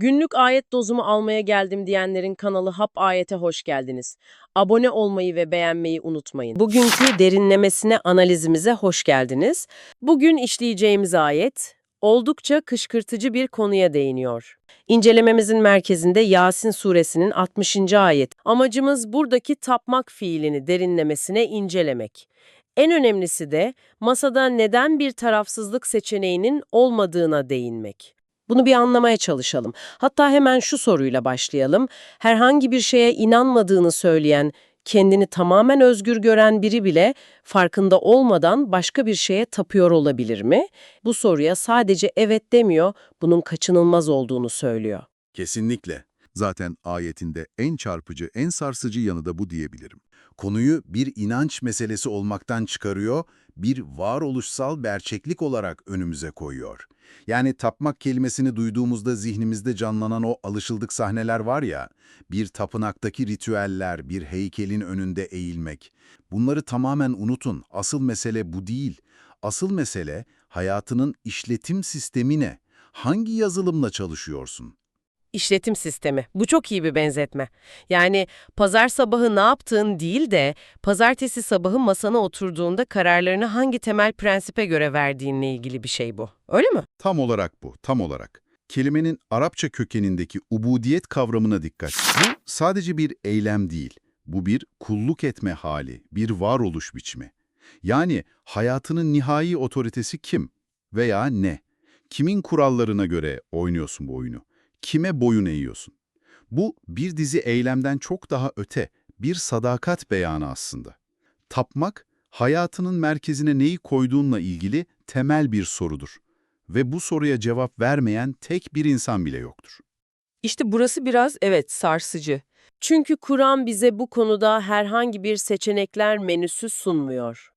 Günlük ayet dozumu almaya geldim diyenlerin kanalı Hap Ayet'e hoş geldiniz. Abone olmayı ve beğenmeyi unutmayın. Bugünkü derinlemesine analizimize hoş geldiniz. Bugün işleyeceğimiz ayet oldukça kışkırtıcı bir konuya değiniyor. İncelememizin merkezinde Yasin suresinin 60. ayet. Amacımız buradaki tapmak fiilini derinlemesine incelemek. En önemlisi de masada neden bir tarafsızlık seçeneğinin olmadığına değinmek. Bunu bir anlamaya çalışalım. Hatta hemen şu soruyla başlayalım. Herhangi bir şeye inanmadığını söyleyen, kendini tamamen özgür gören biri bile farkında olmadan başka bir şeye tapıyor olabilir mi? Bu soruya sadece evet demiyor, bunun kaçınılmaz olduğunu söylüyor. Kesinlikle. Zaten ayetinde en çarpıcı, en sarsıcı yanı da bu diyebilirim. Konuyu bir inanç meselesi olmaktan çıkarıyor, bir varoluşsal gerçeklik olarak önümüze koyuyor. Yani tapmak kelimesini duyduğumuzda zihnimizde canlanan o alışıldık sahneler var ya, bir tapınaktaki ritüeller, bir heykelin önünde eğilmek. Bunları tamamen unutun. Asıl mesele bu değil. Asıl mesele hayatının işletim sistemi ne? Hangi yazılımla çalışıyorsun? İşletim sistemi. Bu çok iyi bir benzetme. Yani pazar sabahı ne yaptığın değil de pazartesi sabahı masana oturduğunda kararlarını hangi temel prensipe göre verdiğinle ilgili bir şey bu. Öyle mi? Tam olarak bu, tam olarak. Kelimenin Arapça kökenindeki ubudiyet kavramına dikkat. Bu sadece bir eylem değil, bu bir kulluk etme hali, bir varoluş biçimi. Yani hayatının nihai otoritesi kim veya ne? Kimin kurallarına göre oynuyorsun bu oyunu? Kime boyun eğiyorsun? Bu bir dizi eylemden çok daha öte, bir sadakat beyanı aslında. Tapmak, hayatının merkezine neyi koyduğunla ilgili temel bir sorudur. Ve bu soruya cevap vermeyen tek bir insan bile yoktur. İşte burası biraz evet sarsıcı. Çünkü Kur'an bize bu konuda herhangi bir seçenekler menüsü sunmuyor.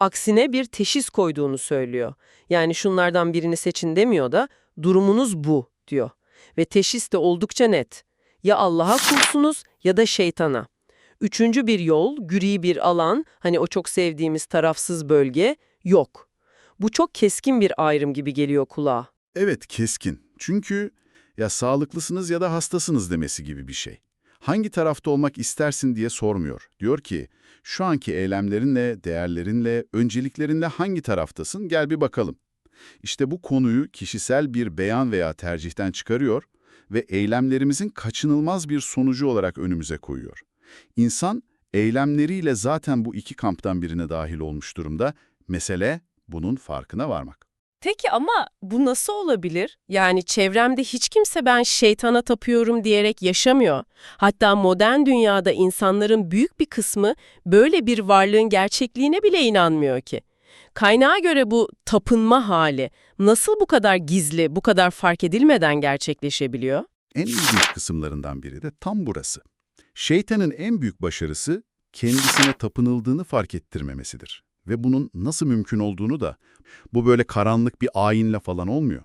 Aksine bir teşhis koyduğunu söylüyor. Yani şunlardan birini seçin demiyor da durumunuz bu diyor. Ve teşhis de oldukça net. Ya Allah'a kulsunuz ya da şeytana. Üçüncü bir yol, gri bir alan, hani o çok sevdiğimiz tarafsız bölge yok. Bu çok keskin bir ayrım gibi geliyor kulağa. Evet, keskin. Çünkü ya sağlıklısınız ya da hastasınız demesi gibi bir şey. Hangi tarafta olmak istersin diye sormuyor. Diyor ki, şu anki eylemlerinle, değerlerinle, önceliklerinle hangi taraftasın gel bir bakalım. İşte bu konuyu kişisel bir beyan veya tercihten çıkarıyor ve eylemlerimizin kaçınılmaz bir sonucu olarak önümüze koyuyor. İnsan eylemleriyle zaten bu iki kamptan birine dahil olmuş durumda. Mesele bunun farkına varmak. Peki ama bu nasıl olabilir? Yani çevremde hiç kimse ben şeytana tapıyorum diyerek yaşamıyor. Hatta modern dünyada insanların büyük bir kısmı böyle bir varlığın gerçekliğine bile inanmıyor ki. Kaynağa göre bu tapınma hali nasıl bu kadar gizli, bu kadar fark edilmeden gerçekleşebiliyor? En ilginç kısımlarından biri de tam burası. Şeytanın en büyük başarısı kendisine tapınıldığını fark ettirmemesidir. Ve bunun nasıl mümkün olduğunu da bu böyle karanlık bir ayinle falan olmuyor.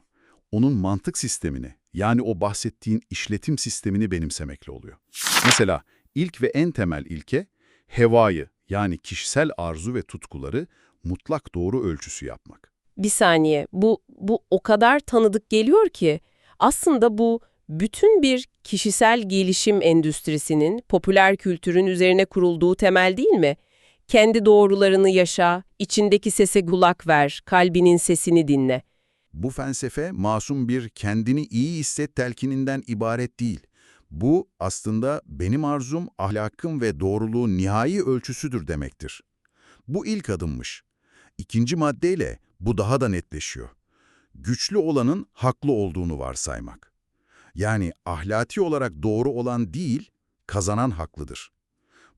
Onun mantık sistemini yani o bahsettiğin işletim sistemini benimsemekle oluyor. Mesela ilk ve en temel ilke hevayı yani kişisel arzu ve tutkuları mutlak doğru ölçüsü yapmak. Bir saniye, bu, bu o kadar tanıdık geliyor ki aslında bu bütün bir kişisel gelişim endüstrisinin popüler kültürün üzerine kurulduğu temel değil mi? Kendi doğrularını yaşa, içindeki sese kulak ver, kalbinin sesini dinle. Bu felsefe masum bir kendini iyi hisset telkininden ibaret değil. Bu aslında benim arzum, ahlakım ve doğruluğun nihai ölçüsüdür demektir. Bu ilk adımmış. İkinci maddeyle bu daha da netleşiyor. Güçlü olanın haklı olduğunu varsaymak. Yani ahlaki olarak doğru olan değil, kazanan haklıdır.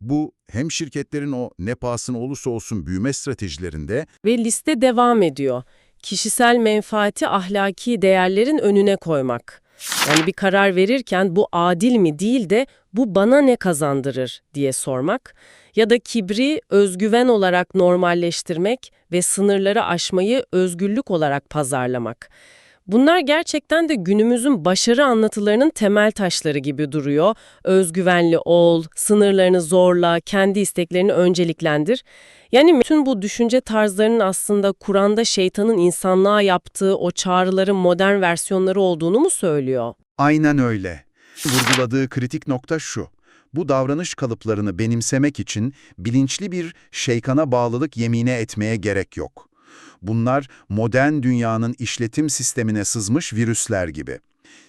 Bu hem şirketlerin o ne pahasına olursa olsun büyüme stratejilerinde Ve liste devam ediyor. Kişisel menfaati ahlaki değerlerin önüne koymak. Yani bir karar verirken bu adil mi değil de bu bana ne kazandırır diye sormak ya da kibri özgüven olarak normalleştirmek ve sınırları aşmayı özgürlük olarak pazarlamak. Bunlar gerçekten de günümüzün başarı anlatılarının temel taşları gibi duruyor. Özgüvenli ol, sınırlarını zorla, kendi isteklerini önceliklendir. Yani bütün bu düşünce tarzlarının aslında Kur'an'da şeytanın insanlığa yaptığı o çağrıların modern versiyonları olduğunu mu söylüyor? Aynen öyle. Vurguladığı kritik nokta şu. Bu davranış kalıplarını benimsemek için bilinçli bir şeytana bağlılık yemine etmeye gerek yok. Bunlar modern dünyanın işletim sistemine sızmış virüsler gibi.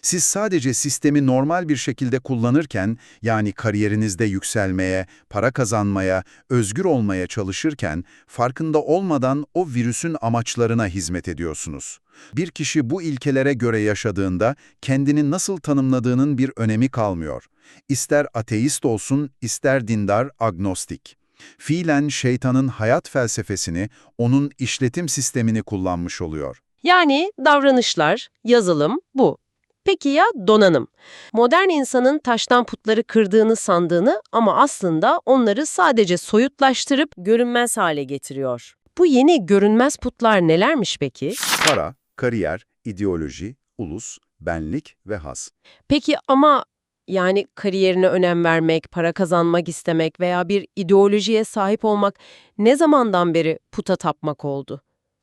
Siz sadece sistemi normal bir şekilde kullanırken, yani kariyerinizde yükselmeye, para kazanmaya, özgür olmaya çalışırken, farkında olmadan o virüsün amaçlarına hizmet ediyorsunuz. Bir kişi bu ilkelere göre yaşadığında kendini nasıl tanımladığının bir önemi kalmıyor. İster ateist olsun, ister dindar, agnostik. Fiilen şeytanın hayat felsefesini, onun işletim sistemini kullanmış oluyor. Yani davranışlar, yazılım bu. Peki ya donanım? Modern insanın taştan putları kırdığını sandığını ama aslında onları sadece soyutlaştırıp görünmez hale getiriyor. Bu yeni görünmez putlar nelermiş peki? Para, kariyer, ideoloji, ulus, benlik ve has. Peki ama yani kariyerine önem vermek, para kazanmak istemek veya bir ideolojiye sahip olmak ne zamandan beri puta tapmak oldu?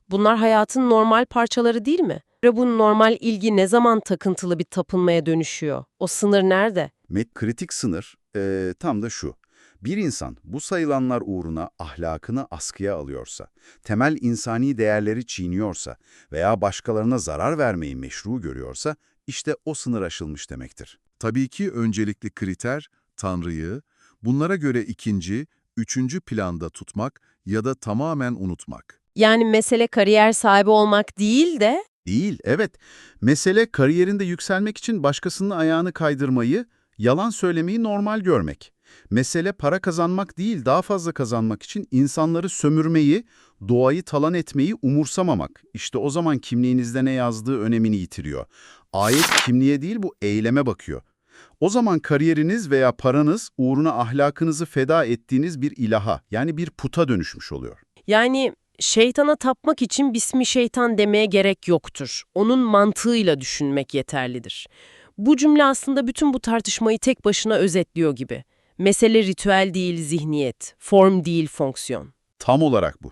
Bunlar hayatın normal parçaları değil mi? Ve bu normal ilgi ne zaman takıntılı bir tapınmaya dönüşüyor? O sınır nerede? Met kritik sınır eee, tam da şu. Bir insan bu sayılanlar uğruna ahlakını askıya alıyorsa, temel insani değerleri çiğniyorsa veya başkalarına zarar vermeyi meşru görüyorsa, işte o sınır aşılmış demektir. Tabii ki öncelikli kriter Tanrı'yı, bunlara göre ikinci, üçüncü planda tutmak ya da tamamen unutmak. Yani mesele kariyer sahibi olmak değil de Değil, evet. Mesele kariyerinde yükselmek için başkasının ayağını kaydırmayı, yalan söylemeyi normal görmek. Mesele para kazanmak değil, daha fazla kazanmak için insanları sömürmeyi, doğayı talan etmeyi umursamamak. İşte o zaman kimliğinizde ne yazdığı önemini yitiriyor. Ayet kimliğe değil bu eyleme bakıyor. O zaman kariyeriniz veya paranız uğruna ahlakınızı feda ettiğiniz bir ilaha, yani bir puta dönüşmüş oluyor. yani şeytana tapmak için bismi şeytan demeye gerek yoktur. Onun mantığıyla düşünmek yeterlidir. Bu cümle aslında bütün bu tartışmayı tek başına özetliyor gibi. Mesele ritüel değil zihniyet, form değil fonksiyon. Tam olarak bu.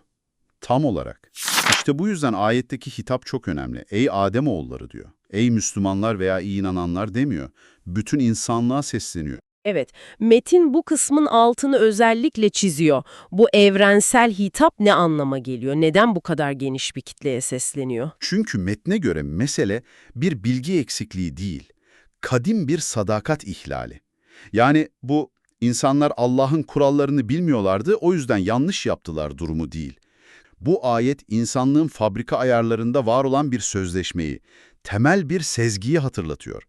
Tam olarak. İşte bu yüzden ayetteki hitap çok önemli. Ey Ademoğulları diyor. Ey Müslümanlar veya iyi inananlar demiyor. Bütün insanlığa sesleniyor. Evet, metin bu kısmın altını özellikle çiziyor. Bu evrensel hitap ne anlama geliyor? Neden bu kadar geniş bir kitleye sesleniyor? Çünkü metne göre mesele bir bilgi eksikliği değil, kadim bir sadakat ihlali. Yani bu insanlar Allah'ın kurallarını bilmiyorlardı, o yüzden yanlış yaptılar durumu değil. Bu ayet insanlığın fabrika ayarlarında var olan bir sözleşmeyi, temel bir sezgiyi hatırlatıyor.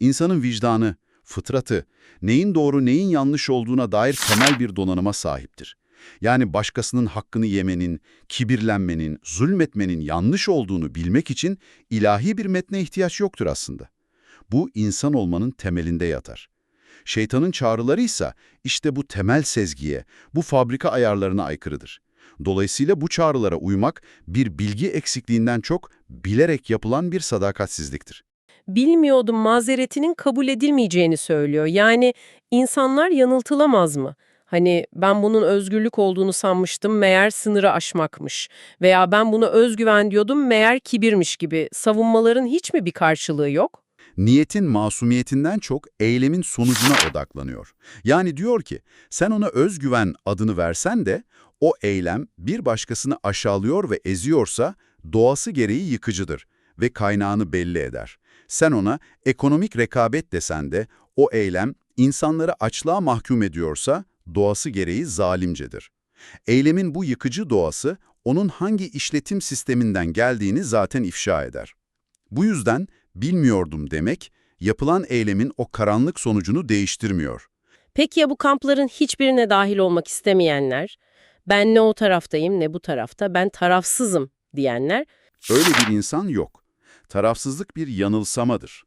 İnsanın vicdanı, fıtratı, neyin doğru neyin yanlış olduğuna dair temel bir donanıma sahiptir. Yani başkasının hakkını yemenin, kibirlenmenin, zulmetmenin yanlış olduğunu bilmek için ilahi bir metne ihtiyaç yoktur aslında. Bu insan olmanın temelinde yatar. Şeytanın çağrıları ise işte bu temel sezgiye, bu fabrika ayarlarına aykırıdır. Dolayısıyla bu çağrılara uymak bir bilgi eksikliğinden çok bilerek yapılan bir sadakatsizliktir. Bilmiyordum mazeretinin kabul edilmeyeceğini söylüyor. Yani insanlar yanıltılamaz mı? Hani ben bunun özgürlük olduğunu sanmıştım meğer sınırı aşmakmış. Veya ben buna özgüven diyordum meğer kibirmiş gibi. Savunmaların hiç mi bir karşılığı yok? Niyetin masumiyetinden çok eylemin sonucuna odaklanıyor. Yani diyor ki, sen ona özgüven adını versen de o eylem bir başkasını aşağılıyor ve eziyorsa doğası gereği yıkıcıdır ve kaynağını belli eder. Sen ona ekonomik rekabet desen de o eylem insanları açlığa mahkum ediyorsa doğası gereği zalimcedir. Eylemin bu yıkıcı doğası onun hangi işletim sisteminden geldiğini zaten ifşa eder. Bu yüzden bilmiyordum demek, yapılan eylemin o karanlık sonucunu değiştirmiyor. Peki ya bu kampların hiçbirine dahil olmak istemeyenler? Ben ne o taraftayım ne bu tarafta, ben tarafsızım diyenler? Öyle bir insan yok. Tarafsızlık bir yanılsamadır.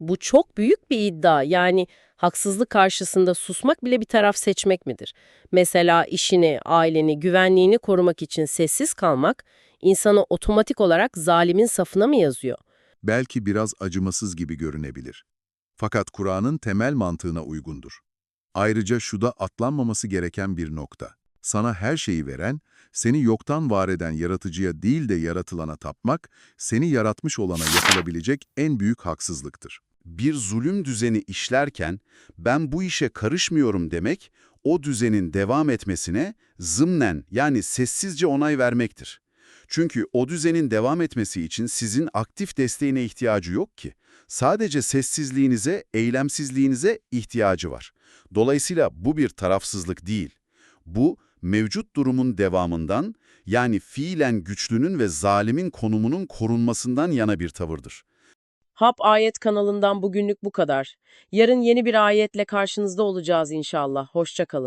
Bu çok büyük bir iddia. Yani haksızlık karşısında susmak bile bir taraf seçmek midir? Mesela işini, aileni, güvenliğini korumak için sessiz kalmak insanı otomatik olarak zalimin safına mı yazıyor? Belki biraz acımasız gibi görünebilir. Fakat Kur'an'ın temel mantığına uygundur. Ayrıca şu da atlanmaması gereken bir nokta. Sana her şeyi veren, seni yoktan var eden yaratıcıya değil de yaratılana tapmak, seni yaratmış olana yapılabilecek en büyük haksızlıktır. Bir zulüm düzeni işlerken ben bu işe karışmıyorum demek, o düzenin devam etmesine zımnen yani sessizce onay vermektir. Çünkü o düzenin devam etmesi için sizin aktif desteğine ihtiyacı yok ki. Sadece sessizliğinize, eylemsizliğinize ihtiyacı var. Dolayısıyla bu bir tarafsızlık değil. Bu, mevcut durumun devamından, yani fiilen güçlünün ve zalimin konumunun korunmasından yana bir tavırdır. Hap Ayet kanalından bugünlük bu kadar. Yarın yeni bir ayetle karşınızda olacağız inşallah. Hoşça kalın.